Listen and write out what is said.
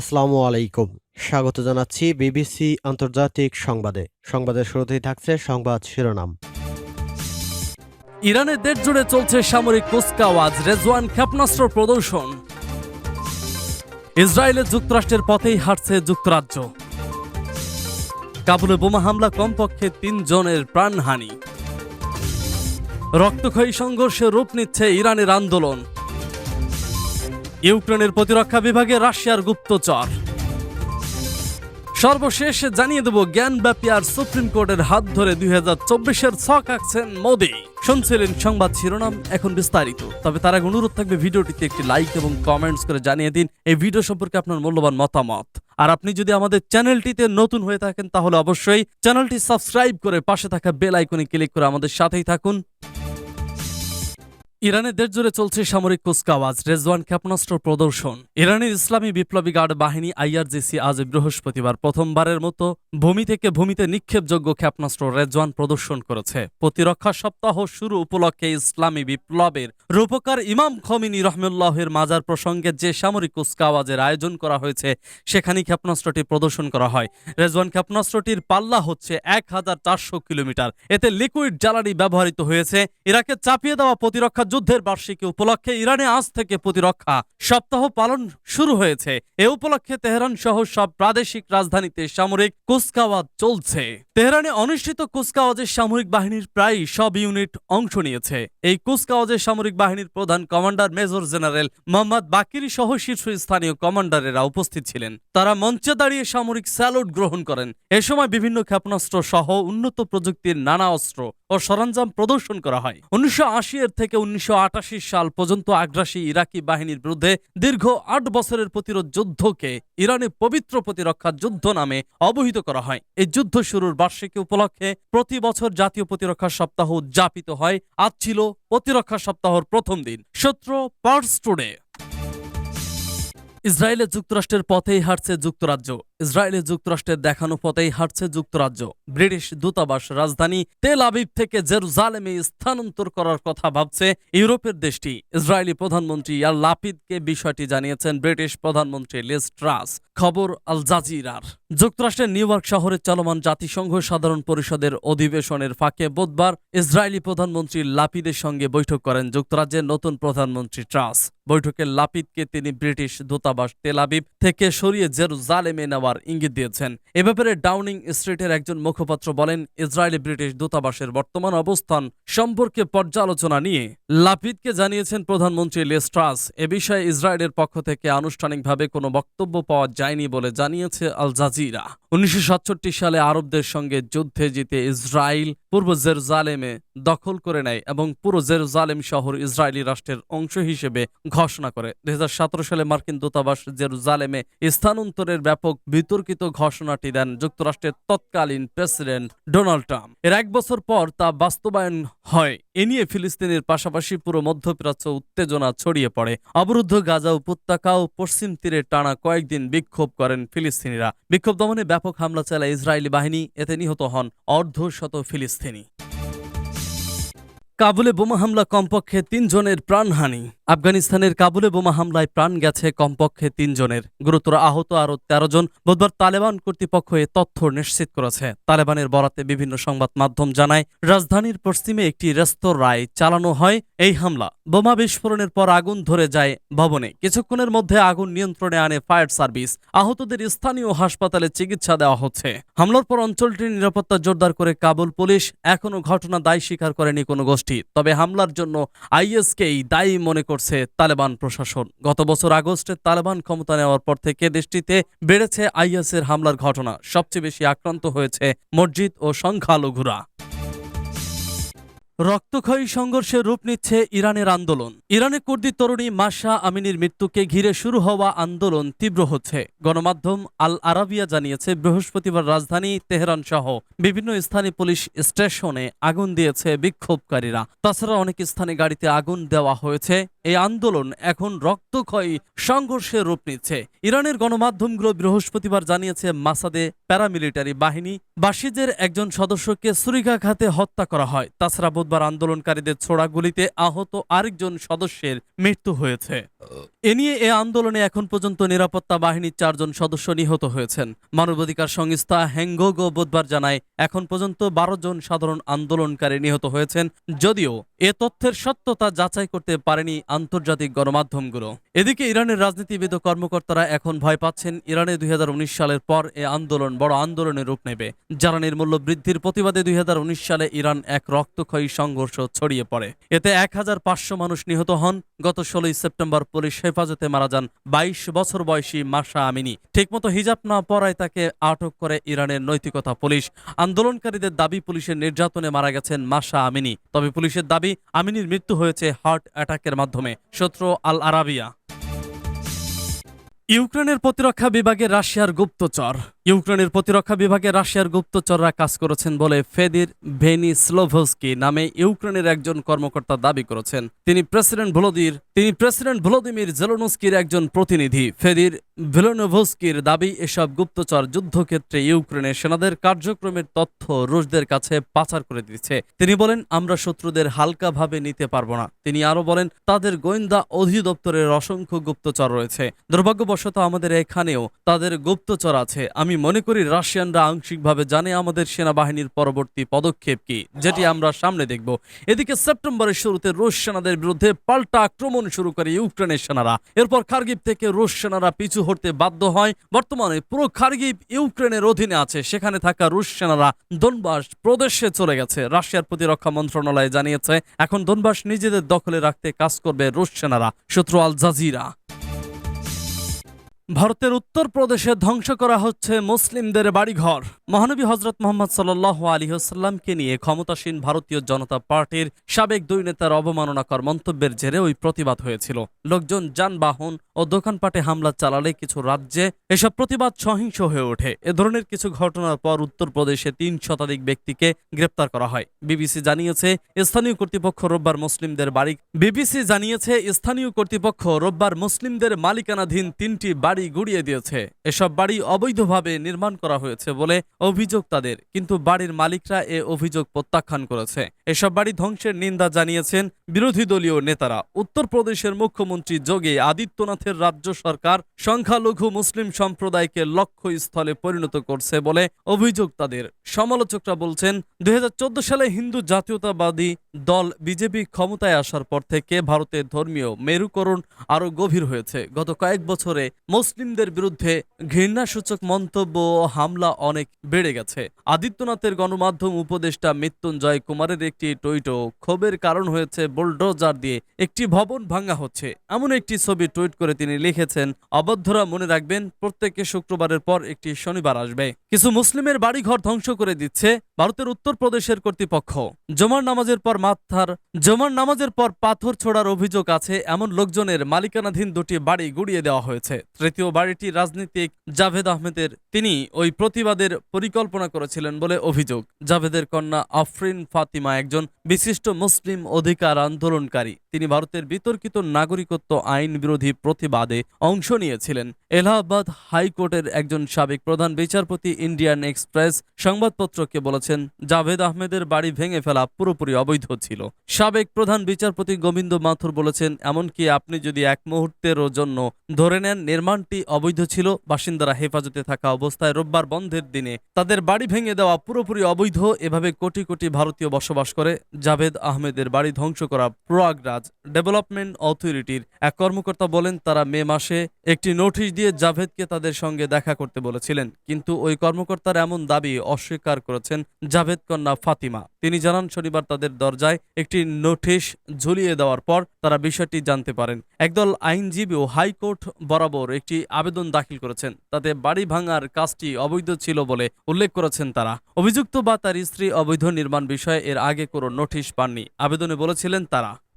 আসসালামু আলাইকুম। স্বাগত জানাচ্ছি বিবিসি আন্তর্জাতিক সংবাদে। সংবাদের শুরুতেই থাকছে সংবাদ শিরোনাম। ইরানের দেশ জুড়ে চলছে সামরিক কুচকাওয়াজ, রেজওয়ান ক্ষেপণাস্ত্র প্রদর্শন। ইসরায়েলের যুক্তরাষ্ট্রের পথেই হাঁটছে যুক্তরাজ্য। কাবুলে বোমা হামলা, কমপক্ষে তিন জনের প্রাণহানি। রক্তক্ষয়ী সংঘর্ষে রূপ নিচ্ছে ইরানের আন্দোলন। ইউক্রেনের প্রতিরক্ষা বিভাগে রাশিয়ার গুপ্তচর। সর্বশেষ জানিয়ে দেব, জ্ঞানব্যাপী আর সুপ্রিম কোর্টের হাত ধরে দুই হাজার চব্বিশের ছক আঁকছেন মোদী। শুনছিলেন সংবাদ শিরোনাম, এখন বিস্তারিত। তবে তার আগে অনুরোধ থাকবে, ভিডিওটিতে একটি লাইক এবং কমেন্টস করে জানিয়ে দিন এই ভিডিও সম্পর্কে আপনার মূল্যবান মতামত। আর আপনি যদি আমাদের চ্যানেলটিতে নতুন হয়ে থাকেন, তাহলে অবশ্যই চ্যানেলটি সাবস্ক্রাইব করে পাশে থাকা বেল আইকনে ক্লিক করে আমাদের সাথেই থাকুন। ইরানের দেশ জুড়ে চলছে সামরিক কুচকাওয়াজ, রেজওয়ান ক্ষেপণাস্ত্র প্রদর্শন। ইরানের ইসলামী বিপ্লবী গার্ড বাহিনী আইআরজিসি আজ বৃহস্পতিবার প্রথমবারের মতো ভূমি থেকে ভূমিতে নিক্ষেপযোগ্য ক্ষেপণাস্ত্র রেজওয়ান প্রদর্শন করেছে। প্রতিরক্ষা সপ্তাহ শুরু উপলক্ষে ইসলামী বিপ্লবের রূপকার ইমাম খমিনী রহমুল্লাহের মাজার প্রসঙ্গে যে সামরিক কুচকাওয়াজের আয়োজন করা হয়েছে, সেখানেই ক্ষেপণাস্ত্রটি প্রদর্শন করা হয়। রেজওয়ান ক্ষেপণাস্ত্রটির পাল্লা হচ্ছে এক হাজার চারশো কিলোমিটার। এতে লিকুইড জ্বালানি ব্যবহৃত হয়েছে। ইরাকে চাপিয়ে দেওয়া প্রতিরক্ষা যুদ্ধের বার্ষিকী উপলক্ষে ইরানে আজ থেকে প্রতিরক্ষা সপ্তাহ পালন শুরু হয়েছে। এ উপলক্ষে তেহরান সহ সব প্রাদেশিক রাজধানীতে সামরিক কুচকাওয়াজ চলছে। তেহরানে অনুষ্ঠিত কুচকাওয়াজের সামরিক বাহিনীর প্রায় সব ইউনিট অংশ নিয়েছে। এই কুচকাওয়াজের সামরিক বাহিনীর প্রধান commander major general Mohammad Bagheri সহ শীর্ষস্থানীয় কমান্ডারেরা উপস্থিত ছিলেন। তারা মঞ্চে দাঁড়িয়ে সামরিক স্যালুট গ্রহণ করেন। এ সময় বিভিন্ন ক্ষেপণাস্ত্র সহ উন্নত প্রযুক্তির নানা অস্ত্র ও সরঞ্জাম প্রদর্শন করা হয়। উনিশশো এর থেকে উনিশশো আটাশি সাল পর্যন্ত আগ্রাসী ইরাকি বাহিনীর বিরুদ্ধে দীর্ঘ আট বছরের প্রতিরোধ যুদ্ধকে ইরানে পবিত্র প্রতিরক্ষা যুদ্ধ নামে অবহিত করা হয়। এই যুদ্ধ শুরুর বার্ষিকী উপলক্ষে প্রতি বছর জাতীয় প্রতিরক্ষা সপ্তাহ উদযাপিত হয়। আজ ছিল প্রতিরক্ষা সপ্তাহর প্রথম দিন। সূত্র পার্স টুডে। ইসরায়েলে যুক্তরাষ্ট্রের পথেই হাঁটছে যুক্তরাজ্য। ইসরায়েলে যুক্তরাষ্ট্রের দেখানো পথেই হাঁটছে যুক্তরাজ্য। ব্রিটিশ দূতাবাস রাজধানী তেল আবিব থেকে জেরুজালেমে স্থানান্তর করার কথা ভাবছে ইউরোপের দেশটি। ইসরায়েলি প্রধানমন্ত্রী ইয়ার লাপিদকে বিষয়টি জানিয়েছেন ব্রিটিশ প্রধানমন্ত্রী লিস ট্রাস। খবর আল জাজিরার। যুক্তরাষ্ট্রের নিউ ইয়র্ক শহরে চলমান জাতিসংঘ সাধারণ পরিষদের অধিবেশনের ফাঁকে বুধবার ইসরায়েলি প্রধানমন্ত্রী লাপিদের সঙ্গে বৈঠক করেন যুক্তরাজ্যের নতুন প্রধানমন্ত্রী ট্রাস। বৈঠকে লাপিদকে তিনি ব্রিটিশ দূতাবাস তেল আবিব থেকে সরিয়ে জেরুজালেমে নেওয়ার ইঙ্গিত দিয়েছেন। এ ব্যাপারে ডাউনিং স্ট্রিটের একজন মুখপাত্র বলেন, ইসরায়েলি ব্রিটিশ দূতাবাসের বর্তমান অবস্থান সম্পর্কে পর্যালোচনা নিয়ে লাপিদকে জানিয়েছেন প্রধানমন্ত্রী লেস্ট্রাস এ বিষয়ে ইসরায়েলের পক্ষ থেকে আনুষ্ঠানিকভাবে কোনো বক্তব্য পাওয়া যায়নি বলে জানিয়েছে আল জাজিরা। উনিশশো সাতষট্টি সালে আরবদের সঙ্গে যুদ্ধে জিতে ইসরায়েল পূর্ব জেরুজালেমে দখল করে নেয় এবং পুরো জেরুজালেম শহর ইসরায়েলি রাষ্ট্রের অংশ হিসেবে ঘোষণা করে। দু হাজার সতেরো সালে মার্কিন দূতাবাস জেরুজালেমে স্থানান্তরের ব্যাপক বিতর্কিত ঘোষণাটি দেন যুক্তরাষ্ট্রের তৎকালীন প্রেসিডেন্ট ডোনাল্ড ট্রাম্প। এর এক বছর পর তা বাস্তবায়ন হয়। এ নিয়ে ফিলিস্তিনের পাশাপাশি পুরো মধ্যপ্রাচ্য উত্তেজনা ছড়িয়ে পড়ে। অবরুদ্ধ গাজা উপত্যকা ও পশ্চিম তীরে টানা কয়েকদিন বিক্ষোভ করেন ফিলিস্তিনিরা। বিক্ষোভ দমনে ব্যাপক হামলা চালায় ইসরায়েলি বাহিনী, এতে নিহত হন অর্ধশত ফিলিস্তিনি। কাবুলে বোমা হামলা কমপক্ষে তিনজনের প্রাণহানি। আফগানিস্তানের কাবুলে বোমা হামলায় প্রাণ গেছে কমপক্ষে তিনজনের। গুরুতর আহত আরও তেরো জন বুধবার তালেবান কর্তৃপক্ষ এ তথ্য নিশ্চিত করেছে। তালেবানের বরাতে বিভিন্ন সংবাদ মাধ্যম জানায়, রাজধানীর পশ্চিমে একটি রেস্তোরাঁয় চালানো হয় এই হামলা। বোমা বিস্ফোরণের পর আগুন ধরে যায় ভবনে। কিছুক্ষণের মধ্যে আগুন নিয়ন্ত্রণে আনে ফায়ার সার্ভিস। আহতদের স্থানীয় হাসপাতালে চিকিৎসা দেওয়া হচ্ছে। হামলার পর অঞ্চলটির নিরাপত্তা জোরদার করে কাবুল পুলিশ এখনও ঘটনা দায় স্বীকার করেনি কোনো গোষ্ঠী। তবে হামলার জন্য আইএসকেই দায়ী মনে করছে তালেবান প্রশাসন। গত বছর আগস্টে তালেবান ক্ষমতা নেওয়ার পর থেকে দেশটিতে বেড়েছে আইএসের হামলার ঘটনা। সবচেয়ে বেশি আক্রান্ত হয়েছে মসজিদ ও সংখ্যালঘুরা। রক্তক্ষয়ী সংঘর্ষে রূপ নিচ্ছে ইরানের আন্দোলন। ইরানে কুর্দি তরুণী মাসা আমিনীর মৃত্যুকে ঘিরে শুরু হওয়া আন্দোলন তীব্র হচ্ছে। গণমাধ্যম আল আরাবিয়া জানিয়েছে, বৃহস্পতিবার রাজধানী তেহরান সহ বিভিন্ন স্থানে পুলিশ স্টেশনে আগুন দিয়েছে বিক্ষোভকারীরা। তাছাড়া অনেক স্থানে গাড়িতে আগুন দেওয়া হয়েছে। এই আন্দোলন এখন রক্তক্ষয়ী সংঘর্ষের রূপ নিচ্ছে। ইরানের গণমাধ্যমগুলো বৃহস্পতিবার জানিয়েছে, মাসাদে প্যারামিলিটারি বাহিনী বাসিজের একজন সদস্যকে ছুরিকাঘাতে হত্যা করা হয়। তাছাড়া বুধবার আন্দোলনকারীদের ছোড়া গুলিতে আহত আরেকজন সদস্যের মৃত্যু হয়েছে। এ নিয়ে এ আন্দোলনে এখন পর্যন্ত নিরাপত্তা বাহিনীর চারজন সদস্য নিহত হয়েছেন। মানবাধিকার সংস্থা হ্যাঙ্গোগো বুধবার জানায়, এখন পর্যন্ত বারো জন সাধারণ আন্দোলনকারী নিহত হয়েছেন, যদিও এ তথ্যের সত্যতা যাচাই করতে পারেনি আন্তর্জাতিক গণমাধ্যমগুলো। এদিকে ইরানের রাজনীতিবিদ কর্মকর্তারা এখন ভয় পাচ্ছেন ইরানে দুই হাজার উনিশ সালের পর এ আন্দোলন বড় আন্দোলনের রূপ নেবে। জ্বালানির মূল্য বৃদ্ধির প্রতিবাদে দুই হাজার উনিশ সালে ইরান এক রক্তক্ষয়ী সংঘর্ষ ছড়িয়ে পড়ে। এতে এক হাজার পাঁচশো মানুষ নিহত হন। গত ষোলোই সেপ্টেম্বর পুলিশ হেফাজতে মারা যান বাইশ বছর বয়সী মাসা আমিনী। ঠিকমতো হিজাব না পরায় তাকে আটক করে ইরানের নৈতিকতা পুলিশ। আন্দোলনকারীদের দাবি পুলিশের নির্যাতনে মারা গেছেন মাসা আমিনী। তবে পুলিশের দাবি আমিনীর মৃত্যু হয়েছে হার্ট অ্যাটাকের মাধ্যমে সূত্র আল আরাবিয়া ইউক্রেনের প্রতিরক্ষা বিভাগে রাশিয়ার গুপ্তচর। ইউক্রেনের প্রতিরক্ষা বিভাগে রাশিয়ার গুপ্তচররা কাজ করেছেন বলে ফেদির ভেনিস্লোভস্কি নামে ইউক্রেনের একজন কর্মকর্তা দাবি করেছেন। তিনি প্রেসিডেন্ট ভলোদির তিনি প্রেসিডেন্ট ভলোদিমির জেলোনস্কির একজন প্রতিনিধি। ফেদির ভেলোনোভস্কির দাবি, এসব গুপ্তচর যুদ্ধক্ষেত্রে ইউক্রেনের সেনাদের কার্যক্রমের তথ্য রুশদের কাছে পাচার করে দিচ্ছে। তিনি বলেন, আমরা শত্রুদের হালকাভাবে নিতে পারব না। তিনি আরও বলেন, তাদের গোয়েন্দা অধিদপ্তরের অসংখ্য গুপ্তচর রয়েছে। দুর্ভাগ্যবশত আমাদের এখানেও তাদের গুপ্তচর আছে। আমি মনে করি, রাশিয়ানরা আংশিকভাবে জানে আমাদের সেনাবাহিনীর পরবর্তী পদক্ষেপ কি, যেটি আমরা সামনে দেখব। এদিকে সেপ্টেম্বরের শুরুতে রুশ সেনাদের বিরুদ্ধে পাল্টা আক্রমণ শুরু করে ইউক্রেনের সেনারা। এরপর খার্গিভ থেকে রুশ সেনারা পিছু হটতে বাধ্য হয়। বর্তমানে পুরো খার্গিব ইউক্রেনের অধীনে আছে। সেখানে থাকা রুশ সেনারা দনবাস প্রদেশে চলে গেছে। রাশিয়ার প্রতিরক্ষা মন্ত্রণালয় জানিয়েছে, এখন দনবাস নিজেদের দখলে রাখতে কাজ করবে রুশ সেনারা সূত্র আল জাজিরা। ভারতের উত্তরপ্রদেশে ধ্বংস করা হচ্ছে মুসলিমদের বাড়িঘর। মহানবী হজরত মোহাম্মদ সাল্লাহ আলিহাসাল্লামকে নিয়ে ক্ষমতাসীন ভারতীয় জনতা পার্টির সাবেক দুই নেতার অবমাননাকর মন্তব্যের জেরে ওই প্রতিবাদ হয়েছিল। লোকজন যানবাহন ও দোকানপাটে হামলা চালালে কিছু রাজ্যে এসব প্রতিবাদ সহিংস হয়ে ওঠে। এ ধরনের কিছু ঘটনার পর উত্তরপ্রদেশে তিন শতাধিক ব্যক্তিকে গ্রেপ্তার করা হয়। বিবিসি জানিয়েছে, স্থানীয় কর্তৃপক্ষ রোববার মুসলিমদের বাড়ি বিবিসি জানিয়েছে, স্থানীয় কর্তৃপক্ষ রোববার মুসলিমদের মালিকানাধীন তিনটি বাড়ি গুড়িয়ে দিয়েছে। এসব বাড়ি অবৈধভাবে নির্মাণ করা হয়েছে বলে অভিযোগ তাদের, কিন্তু বাড়ির মালিকরা এ অভিযোগ প্রত্যাখ্যান করেছে। এসব বাড়ি ধ্বংসের নিন্দা জানিয়েছেন বিরোধী দলীয় নেতারা। উত্তরপ্রদেশের মুখ্যমন্ত্রী যোগী আদিত্যনাথের রাজ্য সরকার সংখ্যালঘু মুসলিম সম্প্রদায়কে লক্ষ্যস্থলে পরিণত করছে বলে অভিযোগ তাদের। সমালোচকরা বলছেন, দুই হাজার চোদ্দ সালে হিন্দু জাতীয়তাবাদী দল বিজেপি ক্ষমতায় আসার পর থেকে ভারতের ধর্মীয় মেরুকরণ আরও গভীর হয়েছে। গত কয়েক বছরে মুসলিমদের বিরুদ্ধে ঘৃণাসূচক মন্তব্য ও হামলা অনেক বেড়ে গেছে। আদিত্যনাথের গণমাধ্যম উপদেষ্টা মৃত্যুঞ্জয় কুমারের একটি টুইটও ক্ষোভের কারণ হয়েছে বোল্ডোজার দিয়ে একটি ভবন ভাঙা হচ্ছে। এমন একটি ছবি টুইট করে তিনি লিখেছেন অবদ্ধরা মনে রাখবেন, প্রত্যেককে শুক্রবারের পর একটি শনিবার আসবে। কিছু মুসলিমের বাড়িঘর ধ্বংস করে দিচ্ছে ভারতের উত্তরপ্রদেশের কর্তৃপক্ষ। জমার নামাজের পর মাথার, জমার নামাজের পর পাথর ছোড়ার অভিযোগ আছে, এমন লোকজনের মালিকানাধীন দুটি বাড়ি গুড়িয়ে দেওয়া হয়েছে। তৃতীয় বাড়িটি রাজনীতিক জাভেদ আহমেদের। তিনি ওই প্রতিবাদের পরিকল্পনা করেছিলেন বলে অভিযোগ। জাভেদের কন্যা আফরিন ফাতিমা একজন বিশিষ্ট মুসলিম অধিকার আন্দোলনকারী। তিনি ভারতের বিতর্কিত নাগরিকত্ব আইন বিরোধী প্রতিবাদে অংশ নিয়েছিলেন। এলাহাবাদ হাইকোর্টের একজন সাবেক প্রধান বিচারপতি ইন্ডিয়ান এক্সপ্রেস সংবাদপত্রকে বলেছেন, জাভেদ আহমেদের বাড়ি ভেঙে ফেলা পুরোপুরি অবৈধ ছিল। সাবেক প্রধান বিচারপতি গোবিন্দ মাথুর বলেছেন, এমনকি আপনি যদি এক মুহূর্তেরও জন্য ধরে নেন নির্মাণটি অবৈধ ছিল, বাসিন্দারা হেফাজতে থাকা অবস্থায় রোববার বন্ধের দিনে তাদের বাড়ি ভেঙে দেওয়া পুরোপুরি অবৈধ। এভাবে কোটি কোটি ভারতীয় বসবাস করে জাভেদ আহমেদের বাড়ি ধ্বংস করা প্রয়াগরাজ। ডেভেলপমেন্ট অথরিটির এক কর্মকর্তা বলেন, তারা মে মাসে একটি নোটিশ দিয়ে জাভেদকে তাদের সঙ্গে দেখা করতে বলেছিলেন। কিন্তু ওই কর্মকর্তার এমন দাবি অস্বীকার করেছেন জাভেদ কন্যা ফাতিমা। তিনি জানান, শনিবার তাদের দরজায় একটি নোটিশ ঝুলিয়ে দেওয়ার পর তারা বিষয়টি জানতে পারেন। একদল আইনজীবী ও হাইকোর্ট বরাবর একটি আবেদন দাখিল করেছেন। তাতে বাড়ি ভাঙার কাজটি অবৈধ ছিল বলে উল্লেখ করেছেন তারা। অভিযুক্ত বা তার স্ত্রী অবৈধ নির্মাণ বিষয়ে এর আগে কোনো নোটিশ পাননি। আবেদনে বলেছিলেন তারা